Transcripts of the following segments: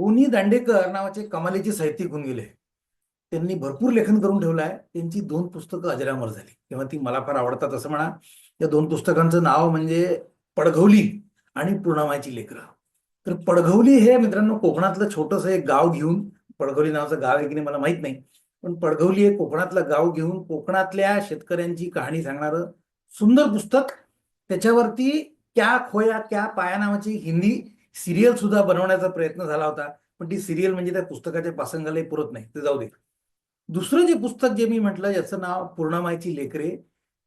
गोनी दांडेकर नावाचे कमालीचे साहित्यिक होऊन गेले. त्यांनी भरपूर लेखन करून ठेवलं आहे. त्यांची दोन पुस्तकं अजरामर झाली. तेव्हा ती मला फार आवडतात असं म्हणा. या दोन पुस्तकांचं नाव म्हणजे पडघवली आणि पूर्णमाची लेकरं. तर पडघवली हे मित्रांनो कोकणातलं छोटंसं एक गाव घेऊन पडघवली नावाचं गाव आहे की नाही मला माहीत नाही. पण पडघवली हे कोकणातलं गाव घेऊन कोकणातल्या शेतकऱ्यांची कहाणी सांगणारं सुंदर पुस्तक. त्याच्यावरती क्या खोया क्या पाया नावाची हिंदी सिरियल सुद्धा बनवण्याचा प्रयत्न झाला होता पण ती सिरियल म्हणजे त्या पुस्तकाच्या पासंगालाही पुरत नाही ते जाऊ दे. दुसरं जे पुस्तक जे मी म्हटलं ज्याचं नाव पूर्णमाईची लेकरे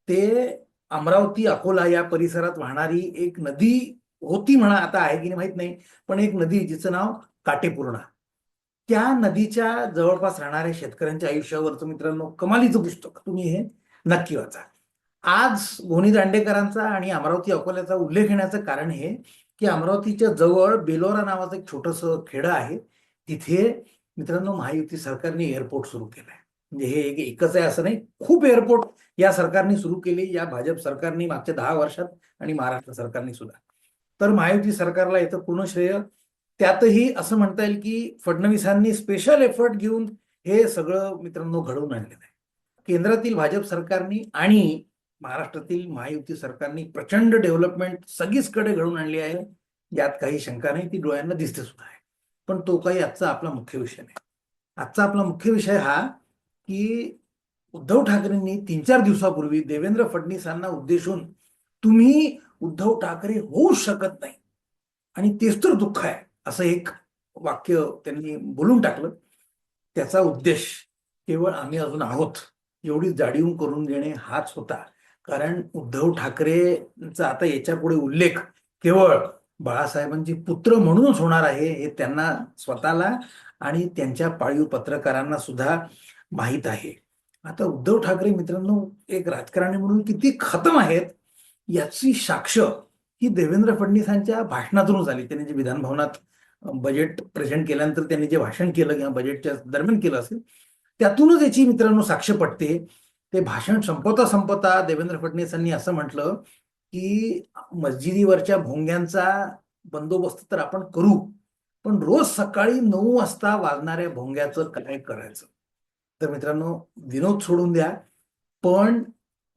ते अमरावती अकोला या परिसरात वाहणारी एक नदी होती म्हणा आता आहे की नाही माहीत नाही पण एक नदी जिचं नाव काटेपूर्णा. त्या नदीच्या जवळपास राहणाऱ्या शेतकऱ्यांच्या आयुष्यावरचं मित्रांनो कमालीचं पुस्तक तुम्ही हे नक्की वाचा. आज गोनी दांडेकरांचा आणि अमरावती अकोल्याचा उल्लेख येण्याचं कारण हे की अमरावतीच्या जवळ बेलोरा नावाचं एक छोटंसं खेडं आहे. तिथे मित्रांनो महायुती सरकारने एअरपोर्ट सुरू केलाय. म्हणजे हे एक एकच आहे असं नाही खूप एअरपोर्ट या सरकारने सुरू केले. या भाजप सरकारने मागच्या दहा वर्षात आणि महाराष्ट्र सरकारने सुद्धा. तर महायुती सरकारला येतं पूर्ण श्रेय. त्यातही असं म्हणता येईल की फडणवीसांनी स्पेशल एफर्ट घेऊन हे सगळं मित्रांनो घडवून आणलेलं आहे. केंद्रातील भाजप सरकारने आणि महाराष्ट्रातील महायुती सरकारने प्रचंड डेव्हलपमेंट सगळीचकडे घडवून आणली आहे. यात काही शंका नाही ती डोळ्यांना दिसते सुद्धा आहे. पण तो काही आजचा आपला मुख्य विषय नाही. आजचा आपला मुख्य विषय हा की उद्धव ठाकरेंनी तीन चार दिवसापूर्वी देवेंद्र फडणवीसांना उद्देशून तुम्ही उद्धव ठाकरे होऊ शकत नाही. आणि तेच तर दुःख आहे असं एक वाक्य त्यांनी बोलून टाकलं. त्याचा उद्देश केवळ आम्ही अजून आहोत. एवढी जाडीव करून देणे हाच होता. कारण उद्धव ठाकरेंचा आता याच्यापुढे उल्लेख केवळ बाळासाहेबांचे पुत्र म्हणूनच होणार आहे हे त्यांना स्वतःला आणि त्यांच्या पाळीव पत्रकारांना सुद्धा माहीत आहे. आता उद्धव ठाकरे मित्रांनो एक राजकारणी म्हणून किती खतम आहेत याची साक्ष ही देवेंद्र फडणवीसांच्या भाषणातूनच आली. त्यांनी जे विधानभवनात बजेट प्रेझेंट केल्यानंतर त्यांनी जे भाषण केलं किंवा बजेटच्या दरम्यान केलं असेल त्यातूनच याची मित्रांनो साक्ष पटते. ते भाषण संपवता संपवता देवेंद्र फडणवीसांनी असं म्हटलं की मस्जिदीवरच्या भोंग्यांचा बंदोबस्त तर आपण करू पण रोज सकाळी नऊ वाजता वाजणाऱ्या भोंग्याचं काय करायचं? तर मित्रांनो विनोद सोडून द्या पण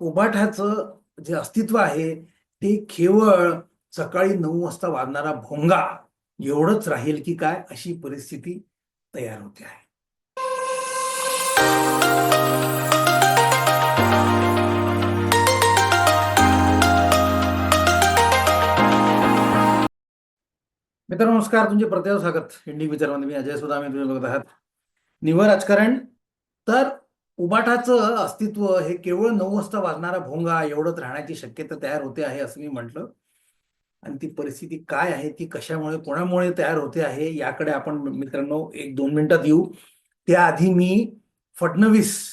उबाठाचं जे अस्तित्व आहे ते केवळ सकाळी नऊ वाजता वाजणारा भोंगा एवढंच राहील की काय अशी परिस्थिती तयार होते आहे. मित्रांनो नमस्कार. तुमचे प्रत्येक स्वागत. इंडिक विचारमध्ये मी अजय सुद्धा मी तुम्ही बघत आहात. निव्वळ राजकारण तर उबाटाचं अस्तित्व हे केवळ नऊ वाजता वाजणारा भोंगा एवढंच राहण्याची शक्यता तयार होते आहे असं मी म्हटलं. आणि ती परिस्थिती काय आहे? ती कशामुळे कोणामुळे तयार होते आहे? याकडे आपण मित्रांनो एक दोन मिनिटात येऊ. त्याआधी मी फडणवीस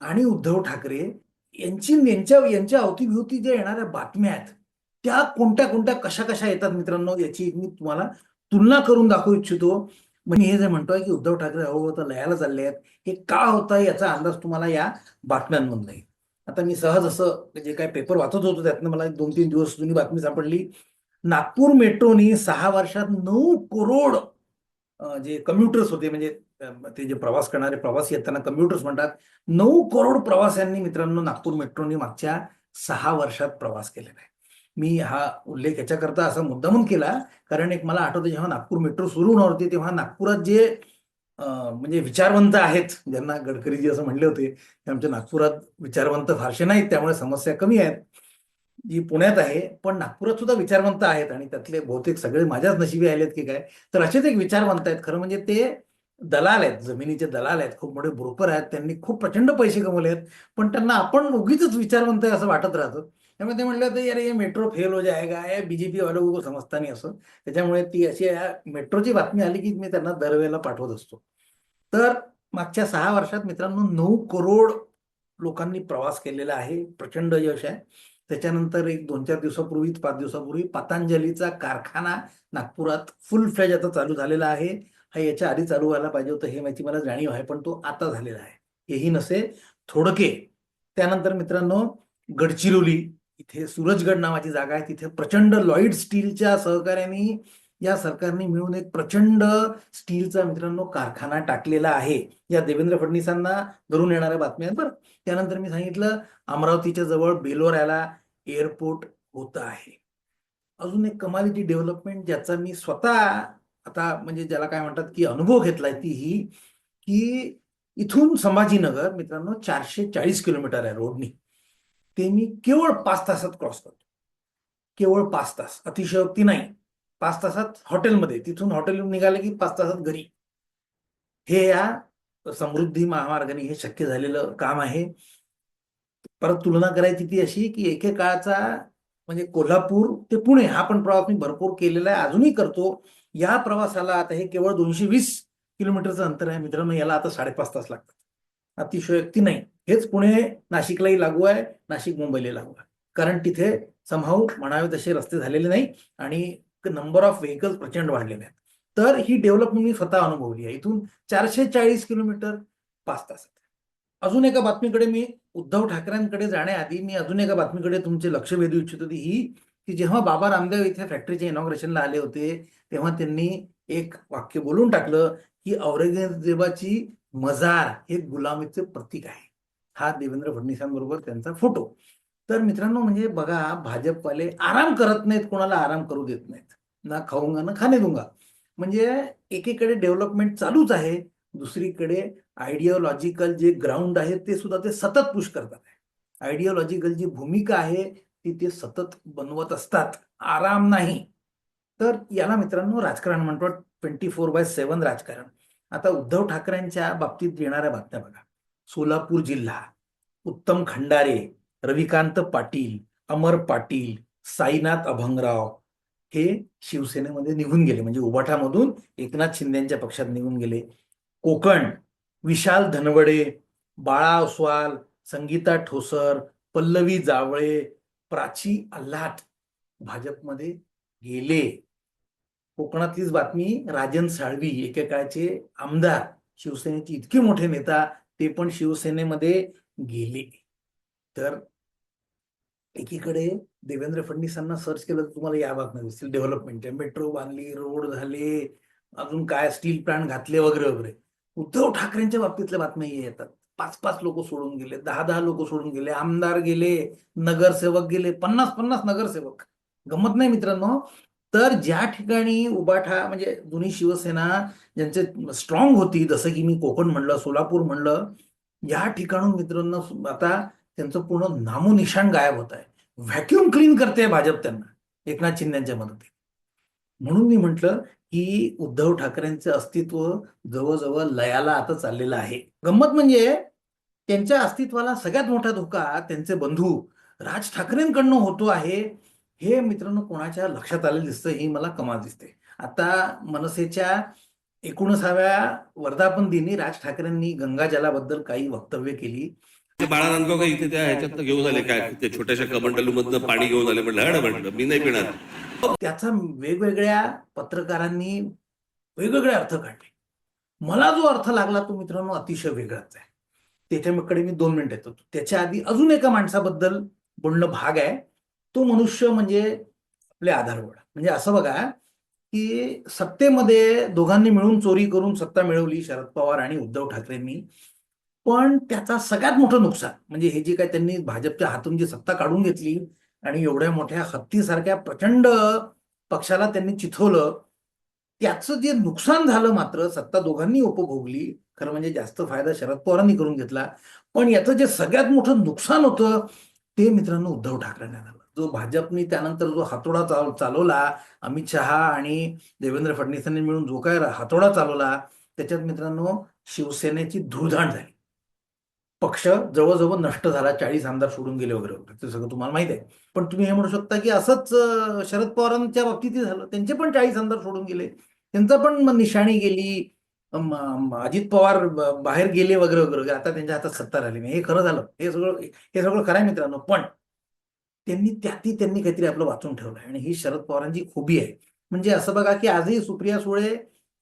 आणि उद्धव ठाकरे यांची यांच्या यांच्या अवतीभोवती ज्या येणाऱ्या बातम्या आहेत त्या कोणत्या कोणत्या कशा कशा येतात मित्रांनो याची मी तुम्हाला तुलना करून दाखवू इच्छितो. म्हणजे हे जे म्हणतोय की उद्धव ठाकरे हळूहळू आता लयाला चालले आहेत हे का होत आहे याचा अंदाज तुम्हाला या बातम्यांमधून येईल आता मी सहज असं जे काय पेपर वाचत होतो त्यातनं मला दोन तीन दिवस जुनी बातमी सापडली. नागपूर मेट्रोनी सहा वर्षात नऊ करोड जे कम्प्युटर्स होते म्हणजे ते जे प्रवास करणारे प्रवासी आहेत त्यांना कम्प्युटर्स म्हणतात नऊ करोड प्रवाशांनी मित्रांनो नागपूर मेट्रोनी मागच्या सहा वर्षात प्रवास केलेला आहे. मी हा उल्लेख याच्याकरता असा मुद्दामून केला. कारण एक मला आठवतं जेव्हा नागपूर मेट्रो सुरू होणार होती तेव्हा नागपुरात जे म्हणजे विचारवंत आहेत ज्यांना गडकरीजी असं म्हणले होते की आमच्या नागपुरात विचारवंत फारसे नाहीत त्यामुळे समस्या कमी आहेत. जी पुण्यात आहे पण नागपुरात सुद्धा विचारवंत आहेत आणि त्यातले बहुतेक सगळे माझ्याच नशिबी आलेत की काय. तर असेच एक विचारवंत आहेत. खरं म्हणजे ते दलाल आहेत जमिनीचे दलाल आहेत खूप मोठे ब्रोकर आहेत त्यांनी खूप प्रचंड पैसे कमवले आहेत. पण त्यांना आपण उगीच विचारवंत आहे असं वाटत राहतं. त्यामुळे ते म्हटलं तर यार ये मेट्रो फेल हो जाएगा. या बीजेपी वाले को समजता नाही असं. त्याच्यामुळे ती अशी या मेट्रोची बातमी आली की मी त्यांना दरवेळेला पाठवत असतो. तर मागच्या सहा वर्षात मित्रांनो नऊ करोड लोकांनी प्रवास केलेला आहे. प्रचंड यश आहे. त्याच्यानंतर एक दोन चार दिवसापूर्वी पाच दिवसापूर्वी पतंजलीचा कारखाना नागपुरात फुल फ्लॅज आता चालू झालेला आहे. हा याच्या आधी चालू व्हायला पाहिजे होतं हे माहिती मला जाणीव आहे पण तो आता झालेला आहे. हेही नसे थोडके. त्यानंतर मित्रांनो गडचिरोली इथे सूरजगड नावाची जागा आहे. तिथे प्रचंड लॉईड स्टीलच्या सहकार्याने या सरकारने मिळून एक प्रचंड स्टीलचा मित्रांनो कारखाना टाकलेला आहे. या देवेंद्र फडणवीसांना धरून येणाऱ्या बातम्या. आहेत बरं त्यानंतर मी सांगितलं अमरावतीच्या जवळ बेलोऱ्याला एअरपोर्ट होत आहे. अजून एक कमालीची डेव्हलपमेंट ज्याचा मी स्वतः आता म्हणजे ज्याला काय म्हणतात की अनुभव घेतलाय ती ही की इथून संभाजीनगर मित्रांनो चारशे चाळीस किलोमीटर आहे रोडनी. ते मी केवळ पाच तासात क्रॉस करतो. केवळ पाच तास. अतिशयोक्ती नाही. पाच तासात हॉटेलमध्ये तिथून हॉटेल निघाले की पाच तासात घरी. हे या समृद्धी महामार्गाने हे शक्य झालेलं काम आहे. परत तुलना करायची ती अशी की एके काळाचा म्हणजे कोल्हापूर ते पुणे हा पण प्रवास मी भरपूर केलेला आहे. अजूनही करतो. या प्रवासाला आता हे केवळ दोनशे वीस किलोमीटरचं अंतर आहे मित्रांनो. याला आता साडेपाच तास लागतात. अतिशयोक्ती नाही. हेच पुणे नाशिकलाही लागू आहे नाशिक मुंबईला लागू आहे. कारण तिथे समहाऊ म्हणावे तसे रस्ते झालेले नाही आणि नंबर ऑफ व्हेकल्स प्रचंड वाढलेले आहेत. तर ही डेव्हलपमेंट मी स्वतः अनुभवली आहे. इथून चारशे चाळीस किलोमीटर पाच तासात अजून एका बातमीकडे मी उद्धव ठाकरेंकडे जाण्याआधी मी अजून एका बातमीकडे तुमचे लक्ष वेधू इच्छितो होती ही की जेव्हा बाबा रामदेव इथे फॅक्टरीच्या इनॉग्रेशनला आले होते तेव्हा त्यांनी एक वाक्य बोलून टाकलं की औरंगजेबाची मजार हे गुलामीचे प्रतीक आहे. हा देवेंद्र फडणवीसांबरोबर त्यांचा फोटो. तर मित्रांनो म्हणजे बघा भाजपवाले आराम करत नाहीत कोणाला आराम करू देत नाहीत. ना खाऊंगा ना खाणे दूंगा म्हणजे एकीकडे डेव्हलपमेंट चालूच आहे दुसरीकडे आयडिओलॉजिकल जे ग्राउंड आहे ते सुद्धा ते सतत पुश करतात. आयडिओलॉजिकल जी भूमिका आहे ती ते सतत बनवत असतात. आराम नाही. तर याला मित्रांनो राजकारण म्हणतो ट्वेंटी फोर बाय सेव्हन राजकारण. आता उद्धव ठाकरेंच्या बाबतीत येणाऱ्या बातम्या बघा. सोलापूर जिल्हा उत्तम खंडारे रविकांत पाटील अमर पाटील साईनाथ अभंगराव हे शिवसेनेमध्ये निघून गेले. म्हणजे उबाठामधून एकनाथ शिंदेच्या पक्षात निघून गेले. कोकण विशाल धनवडे बाळा ओसवाल संगीता ठोसर पल्लवी जावळे प्राची आल्हाट भाजपमध्ये गेले. कोकणातलीच बातमी राजन साळवी एकेकाळचे आमदार शिवसेनेचे इतके मोठे नेता ते पण शिवसेनेमध्ये गेले. तर एकीकडे देवेंद्र फडणवीसांना सर्च केलं तर तुम्हाला या बातम्या दिसतील. डेव्हलपमेंट मेट्रो बांधली रोड झाले अजून काय स्टील प्लांट घातले वगैरे वगैरे. उद्धव ठाकरेंच्या बाबतीतल्या बातम्या येतात. पाच पाच लोक सोडून गेले दहा दहा लोक सोडून गेले आमदार गेले नगरसेवक गेले पन्नास पन्नास नगरसेवक. गमत नाही मित्रांनो. तर ज्या ठिकाणी उबाठा म्हणजे जुनी शिवसेना ज्यांचे स्ट्रॉंग होती जसं की मी कोकण म्हणलं सोलापूर म्हणलं या ठिकाणून मित्रांनो आता त्यांचं पूर्ण नामोनिशाण गायब होत आहे. व्हॅक्युम क्लीन करते भाजप त्यांना एकनाथ शिंदेच्या मदतीने. म्हणून मी म्हटलं की उद्धव ठाकरेंचं अस्तित्व जवळजवळ लयाला आता चाललेलं आहे. गंमत म्हणजे त्यांच्या अस्तित्वाला सगळ्यात मोठा धोका त्यांचे बंधू राज ठाकरेंकडनं होतो आहे. हे मित्रांनो कोणाच्या लक्षात आलेलं दिसतं ही मला कमाल दिसते आता मनसेच्या एकोणसाव्या वर्धापन दिनी राज ठाकरेंनी गंगा जलाबद्दल काही वक्तव्य केली. बाळा नांदगाव काय इथे त्या ह्याच्यात घेऊन आले काय? ते छोट्याशा कमंडलू मधनं पाणी घेऊन आले म्हटलं मी नाही पिणार. त्याचा वेगवेगळ्या पत्रकारांनी वेगवेगळे अर्थ काढले. मला जो अर्थ लागला तो मित्रांनो अतिशय वेगळाच आहे. त्याच्याकडे मी दोन मिनिटं येतो. त्याच्या आधी अजून एका माणसाबद्दल बोलणं भाग आहे. तो मनुष्य म्हणजे आपले आधारवड म्हणजे असं बघा की सत्तेमध्ये दोघांनी मिळून चोरी करून सत्ता मिळवली शरद पवार आणि उद्धव ठाकरेंनी. पण त्याचा सगळ्यात मोठं नुकसान म्हणजे हे जे काय त्यांनी भाजपच्या हातून जी सत्ता काढून घेतली आणि एवढ्या मोठ्या हत्तीसारख्या प्रचंड पक्षाला त्यांनी चिथवलं त्याचं जे नुकसान झालं मात्र सत्ता दोघांनी उपभोगली. खरं म्हणजे जास्त फायदा शरद पवारांनी करून घेतला. पण याचं जे सगळ्यात मोठं नुकसान होतं ते मित्रांनो उद्धव ठाकरेंना झालं. जो भाजपनी त्यानंतर जो हातोडा चाल चालवला अमित शहा आणि देवेंद्र फडणवीसांनी मिळून जो काय हातोडा चालवला त्याच्यात मित्रांनो शिवसेनेची धुळधाण झाली. पक्ष जवळजवळ नष्ट झाला चाळीस आमदार सोडून गेले वगैरे वगैरे ते सगळं तुम्हाला माहीत आहे. पण तुम्ही हे म्हणू शकता की असंच शरद पवारांच्या बाबतीतही झालं. त्यांचे पण चाळीस आमदार सोडून गेले. त्यांचा पण निशाणी गेली. अजित पवार बाहेर गेले वगैरे वगैरे वगैरे. आता त्यांच्या हातात सत्ता राहिली नाही. हे खरं झालं. हे सगळं हे सगळं खरं आहे मित्रांनो. पण त्यांनी त्यातही त्यांनी काहीतरी आपलं वाचून ठेवलं आणि ही शरद पवारांची खुबी आहे. म्हणजे असं बघा की आजही सुप्रिया सुळे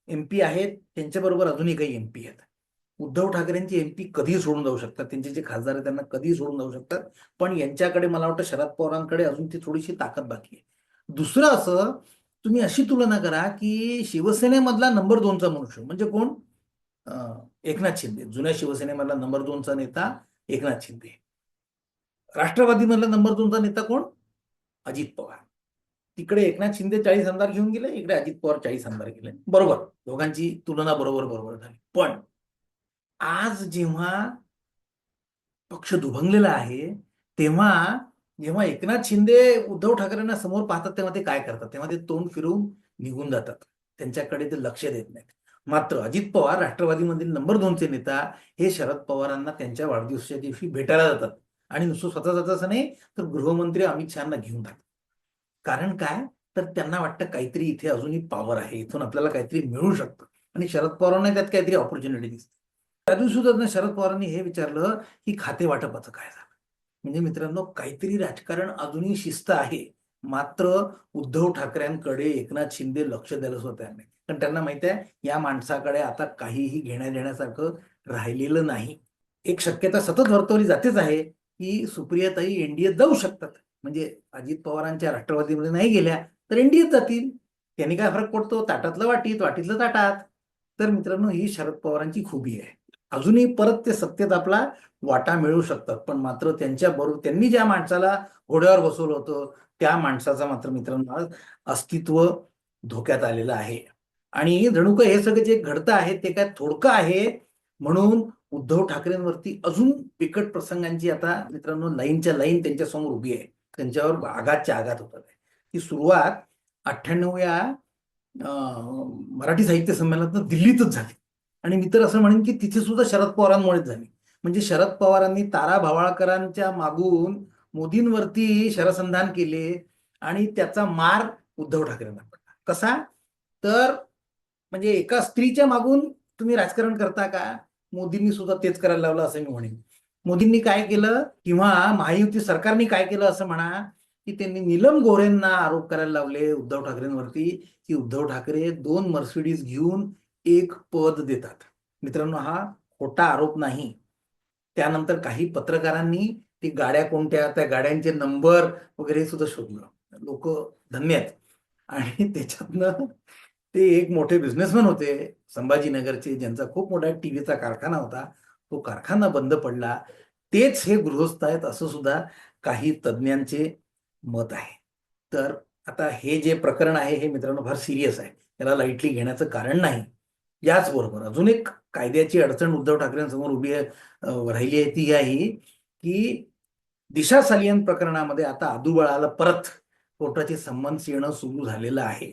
एमपी आहेत. त्यांच्याबरोबर अजूनही काही एमपी आहेत. उद्धव ठाकरेंची एमपी कधीही सोडून जाऊ शकतात. त्यांचे जे खासदार आहेत त्यांना कधीही सोडून जाऊ शकतात. पण यांच्याकडे मला वाटतं शरद पवारांकडे अजून ती थोडीशी ताकद बाकी आहे. दुसरं असं तुम्ही अशी तुलना करा की शिवसेनेमधला नंबर दोनचा मनुष्य म्हणजे कोण? एकनाथ शिंदे. जुन्या शिवसेनेमधला नंबर दोनचा नेता एकनाथ शिंदे. राष्ट्रवादीमधला नंबर दोनचा नेता कोण? अजित पवार. तिकडे एकनाथ शिंदे चाळीस आमदार घेऊन गेले इकडे अजित पवार चाळीस आमदार गेले. बरोबर. दोघांची तुलना बरोबर बरोबर झाली. पण आज जेव्हा पक्ष दुभंगलेला आहे तेव्हा जेव्हा एकनाथ शिंदे उद्धव ठाकरेंना समोर पाहतात तेव्हा ते काय करतात? तेव्हा ते तोंड फिरून निघून जातात. त्यांच्याकडे ते लक्ष देत नाहीत. मात्र अजित पवार राष्ट्रवादीमधील नंबर दोनचे नेता हे शरद पवारांना त्यांच्या वाढदिवसाच्या दिवशी भेटायला जातात. आणि नुसतं स्वतः जात असं नाही तर गृहमंत्री अमित शहाना घेऊन जातात कारण काय? तर त्यांना वाटतं काहीतरी इथे अजूनही पॉवर आहे इथून आपल्याला काहीतरी मिळू शकतं. आणि शरद पवारांना त्यात काहीतरी ऑपॉर्च्युनिटी दिसते. त्या दिवशी सुद्धा शरद पवारांनी हे विचारलं की खाते वाटपाचं काय झालं? म्हणजे मित्रांनो काहीतरी राजकारण अजूनही शिस्त आहे. मात्र उद्धव ठाकरेंकडे एकनाथ शिंदे लक्ष द्यायला सुद्धा नाही कारण त्यांना माहीत आहे या माणसाकडे आता काहीही घेण्या देण्यासारखं राहिलेलं नाही. एक शक्यता सतत वर्तवली जातेच आहे. की सुप्रियाताई एनडीएत जाऊ शकतात. म्हणजे अजित पवारांच्या राष्ट्रवादीमध्ये नाही गेल्या तर एनडीएत जातील. त्यांनी काय फरक पडतो? ताटातलं वाटीत वाटीतलं ताटात. तर मित्रांनो ही शरद पवारांची खूबी आहे. अजूनही परत ते सत्तेत आपला वाटा मिळू शकतात. पण मात्र त्यांच्या बरोबर त्यांनी ज्या माणसाला घोड्यावर बसवलं होतं त्या माणसाचा मात्र मित्रांनो आज अस्तित्व धोक्यात आलेलं आहे. आणि जणू हे सगळं जे घडतं आहे ते काय थोडकं आहे म्हणून उद्धव ठाकरेंवरती अजून बिकट प्रसंगांची आता मित्रांनो लाईनच्या लाईन त्यांच्यासमोर उभी आहे. त्यांच्यावर आघातच्या आघात होतात. ती सुरुवात अठ्ठ्याण्णव या मराठी साहित्य संमेलनात दिल्लीतच झाली. आणि मी तर असं म्हणेन की तिथे सुद्धा शरद पवारांमुळेच झाली. म्हणजे शरद पवारांनी तारा भावाळकरांच्या मागून मोदींवरती शरसंधान केले आणि त्याचा मार उद्धव ठाकरेंना पडला. कसा? तर म्हणजे एका स्त्रीच्या मागून तुम्ही राजकारण करता का? मोदींनी सुद्धा तेच करायला लावलं असं मी म्हणेन. मोदींनी काय केलं? किंवा महायुती सरकारने काय केलं असं म्हणा? की त्यांनी नीलम गोरेंना आरोप करायला लावले उद्धव ठाकरेंवरती की उद्धव ठाकरे दोन मर्सिडीज घेऊन एक पद देतात. मित्रांनो हा खोटा आरोप नाही. त्यानंतर काही पत्रकारांनी ती गाड्या कोणत्या त्या गाड्यांचे नंबर वगैरे सुद्धा शोधलं. लोक धन्य आहेत. आणि त्याच्यातनं ते एक मोठे बिझनेसमॅन होते. संभाजीनगरचे ज्यांचा खूप मोठा टीव्हीचा कारखाना होता तो कारखाना बंद पडला. तेच हे गृहस्थ आहेत असं सुद्धा काही तज्ज्ञांचे मत आहे. तर आता हे जे प्रकरण आहे हे मित्रांनो फार सिरियस आहे. त्याला लाईटली घेण्याचं कारण नाही. याचबरोबर अजून एक कायद्याची अडचण उद्धव ठाकरेंसमोर उभी राहिली आहे ती आहे की दिशा सालियन प्रकरणामध्ये आता आदुबळाला परत कोर्टाचे संबंध येणं सुरू झालेलं आहे.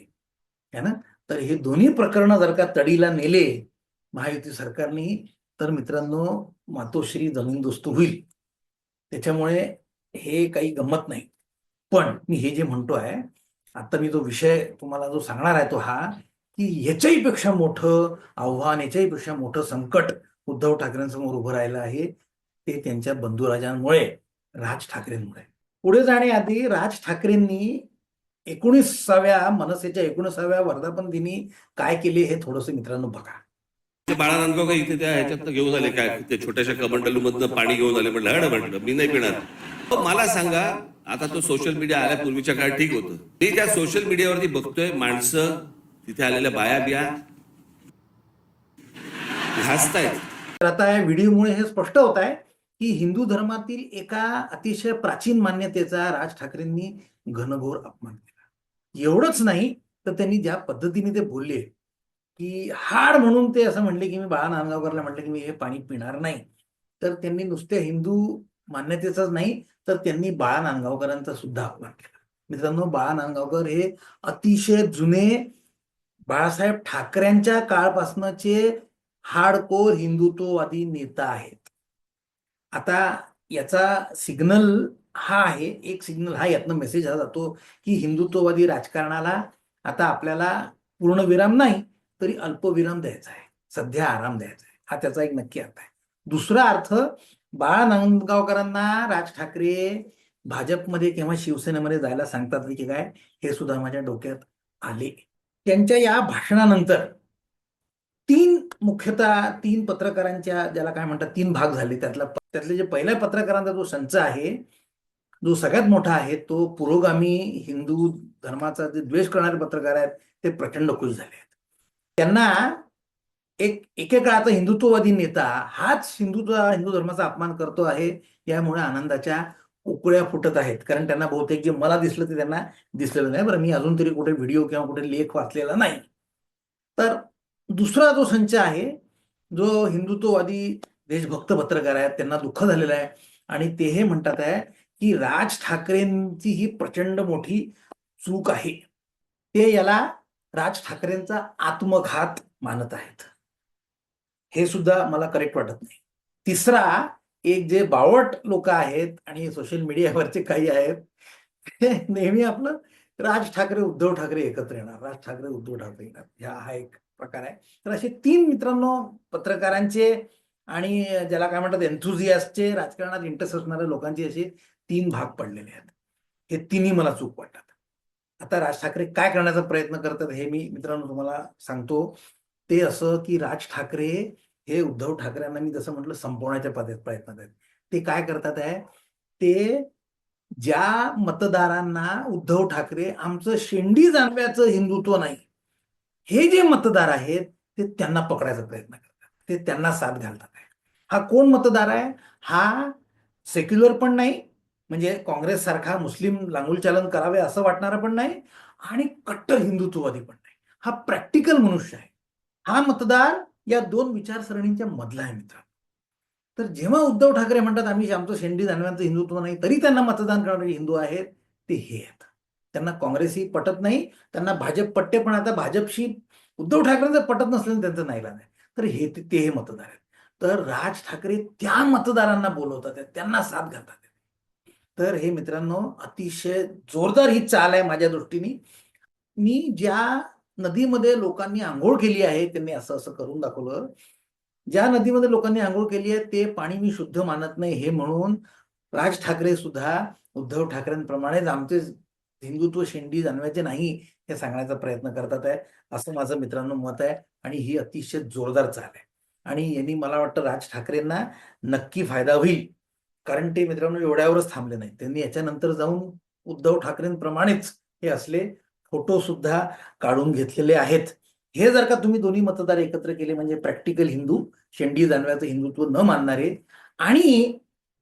है ना? तर हे दोन्ही प्रकरणं जर का तडीला नेले महायुती सरकारने तर मित्रांनो मातोश्री जमीनदोस्त होईल. त्याच्यामुळे हे काही गंमत नाही. पण मी हे जे म्हणतो आहे आता मी जो विषय तुम्हाला जो सांगणार आहे तो हा की याच्याही पेक्षा मोठं आव्हान याच्याही पेक्षा मोठं संकट उद्धव ठाकरेंसमोर उभं राहिलं आहे ते त्यांच्या बंधुराजांमुळे राज ठाकरेंमुळे. पुढे जाण्याआधी राज ठाकरेंनी एकोणीसाव्या मनसेच्या एकोणीसाव्या वर्धापन दिनी काय केले हे थोडस मित्रांनो बघा. ते बाळा नांदगावकर इथे त्या ह्याच्यात घेऊन आले काय? ते छोट्याशा कमंडलू मधनं पाणी घेऊन आले. म्हटलं हड म्हटलं मी नाही पिणार. पण मला सांगा आता तो सोशल मीडिया आल्या पूर्वीच्या काळात ठीक होतं. मी त्या सोशल मीडियावरती बघतोय माणसं तिथे आलेल्या बाया बिया हसतायत तर आता या व्हिडिओमुळे हे स्पष्ट होत आहे की हिंदू धर्मातील एका अतिशय प्राचीन मान्यतेचा राज ठाकरेंनी घनघोर अपमान केला. एवढंच नाही तर त्यांनी ज्या पद्धतीने ते बोलले की हाड म्हणून ते असं म्हणले की मी बाळा नांदगावकरला म्हटलं की मी हे पाणी पिणार नाही. तर त्यांनी नुसत्या हिंदू मान्यतेचाच नाही तर त्यांनी बाळा नांदगावकरांचा सुद्धा अपमान केला. मित्रांनो बाळा नांदगावकर हे अतिशय जुने बाळासाहेब ठाकरेंच्या काळपासनचे हार्डकोर हिंदुत्ववादी नेता आहेत. आता याचा सिग्नल हा आहे एक सिग्नल हा यातनं मेसेज हा जातो की हिंदुत्ववादी राजकारणाला आता आपल्याला पूर्ण विराम नाही तरी अल्पविराम द्यायचा आहे. सध्या आराम द्यायचा आहे. हा त्याचा एक नक्की अर्थ आहे. दुसरा अर्थ बाळा नांदगावकरांना राज ठाकरे भाजपमध्ये किंवा शिवसेनेमध्ये जायला सांगतात की काय हे सुद्धा माझ्या डोक्यात आले. त्यांच्या या भाषणानंतर तीन मुख्यतः तीन पत्रकारांच्या ज्याला काय म्हणतात तीन भाग झाले. त्यातला त्यातले जे पहिल्या पत्रकारांचा जो संच आहे जो सगळ्यात मोठा आहे तो पुरोगामी हिंदू धर्माचा जे द्वेष करणारे पत्रकार आहेत ते प्रचंड खुश झाले आहेत. त्यांना एक एकेकाळाचा हिंदुत्ववादी नेता हाच हिंदुत्व हिंदू धर्माचा अपमान करतो आहे यामुळे आनंदाच्या उकळ्या फुटत आहेत. कारण त्यांना बहुतेक जे मला दिसलं ते त्यांना दिसलेलं नाही. बरं मी अजून तरी कुठे व्हिडिओ किंवा कुठे लेख वाचलेला नाही. तर दुसरा जो संच आहे जो हिंदुत्ववादी देशभक्त पत्रकार आहेत त्यांना दुःख झालेलं आहे. आणि ते हे म्हणतात आहे की राज ठाकरेंची ही प्रचंड मोठी चूक आहे. ते याला राज ठाकरेंचा आत्मघात मानत आहेत. हे सुद्धा मला करेक्ट वाटत नाही. तिसरा एक जे बावट लोक आहेत आणि सोशल मीडियावरचे काही आहेत ते नेहमी आपलं राज ठाकरे उद्धव ठाकरे एकत्र येणार. राज ठाकरे उद्धव ठाकरे येणार. ह्या हा एक प्रकार. आहे तर असे तीन मित्रांनो पत्रकारांचे आणि ज्याला काय म्हणतात एन्थुझियास्टचे राजकारणात इंटरेस्ट असणाऱ्या लोकांचे असे तीन भाग पडलेले आहेत. हे तिन्ही मला चूक वाटतात. आता राज ठाकरे काय करण्याचा प्रयत्न करतात हे मी मित्रांनो तुम्हाला सांगतो. ते असं की राज ठाकरे हे उद्धव ठाकरेंना मी जसं म्हटलं संपवण्याच्या पद- प्रयत्नात आहेत ते काय करतात आहे ते ज्या मतदारांना उद्धव ठाकरे आमचं शेंडी जाणव्याचं हिंदुत्व नाही हे जे मतदार आहेत ते त्यांना पकडायचा प्रयत्न करतात. ते त्यांना साथ घालतात. हा कोण मतदार आहे? हा सेक्युलर पण नाही म्हणजे काँग्रेस सारखा मुस्लिम लांगुलचालन करावे असं वाटणारा पण नाही आणि कट्टर हिंदुत्ववादी पण नाही. हा प्रॅक्टिकल मनुष्य आहे. हा मतदार या दोन विचारसरणींच्या मधला आहे मित्र. तर जेव्हा उद्धव ठाकरे म्हणतात आम्ही आमचं शेंडी जाणव्यांचं हिंदुत्व नाही तरी त्यांना मतदान करणारे हिंदू आहेत ते हे आहेत त्यांना काँग्रेसही पटत नाही त्यांना भाजप पट्टे पण आता भाजपशी उद्धव ठाकरेंचं पटत नसल्याने त्यांचं नाहीला नाही तर हे ते हे मतदार आहेत. तर राज ठाकरे त्या मतदारांना बोलवतात त्यांना साथ घालतात. तर हे मित्रांनो अतिशय जोरदार ही चाल आहे माझ्या दृष्टीने. मी ज्या नदीमध्ये लोकांनी आंघोळ केली आहे त्यांनी असं असं करून दाखवलं. ज्या नदीमध्ये लोकांनी आंघोळ केली आहे ते पाणी मी शुद्ध मानत नाही. हे म्हणून राज ठाकरे सुद्धा उद्धव ठाकरेंप्रमाणेच आमचे हिंदुत्व शेंडी जाणवायचे नाही हे सांगण्याचा प्रयत्न करतात आहे असं माझं मित्रांनो मत आहे आणि ही अतिशय जोरदार चाल आहे. आणि यांनी मला वाटतं राज ठाकरेंना नक्की फायदा होईल. कारण ते मित्रांनो एवढ्यावरच थांबले नाही त्यांनी याच्यानंतर जाऊन उद्धव ठाकरेंप्रमाणेच हे असले फोटो सुद्धा काढून घेतलेले आहेत. हे जर का तुम्ही दोन्ही मतदार एकत्र केले म्हणजे प्रॅक्टिकल हिंदू शेंडी जाणव्याचं हिंदुत्व न मानणारे आणि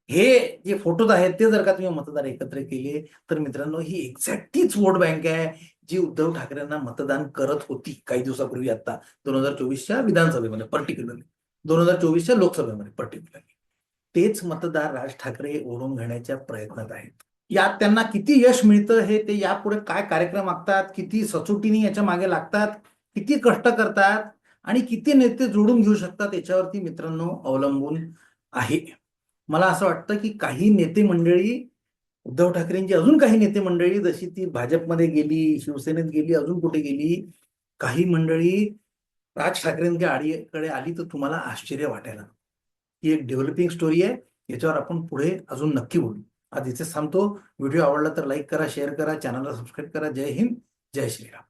हे जे फोटोज आहेत ते जर का तुम्ही मतदार एकत्र केले तर मित्रांनो ही एक्झॅक्ट तीच वोट बँक आहे जी उद्धव ठाकरेंना मतदान करत होती काही दिवसापूर्वी आता दोन हजार चोवीसच्या विधानसभेमध्ये पर्टिक्युलरली दोन हजार चोवीसच्या लोकसभेमध्ये पर्टिक्युलरली तेच मतदार राज ठाकरे ओढून घेण्याच्या प्रयत्नात आहेत. यात त्यांना किती यश मिळतं हे ते यापुढे काय कार्यक्रम आखतात किती सचोटीने याच्या मागे लागतात किती कष्ट करतात आणि किती नेते जोडून घेऊ शकतात याच्यावरती मित्रांनो अवलंबून आहे. मला असं वाटतं की काही नेते मंडळी उद्धव ठाकरेंची अजून काही नेते मंडळी जशी ती भाजपमध्ये गेली शिवसेनेत गेली अजून कुठे गेली काही मंडळी राज ठाकरेंच्या आडीकडे आली तर तुम्हाला आश्चर्य वाटायला. ही एक डेव्हलपिंग स्टोरी आहे याच्यावर आपण पुढे अजून नक्की बोलू. आज इथेच थांबतो. व्हिडिओ आवडला तर लाईक करा शेअर करा चॅनलला सबस्क्राईब करा. जय हिंद जय श्रीराम.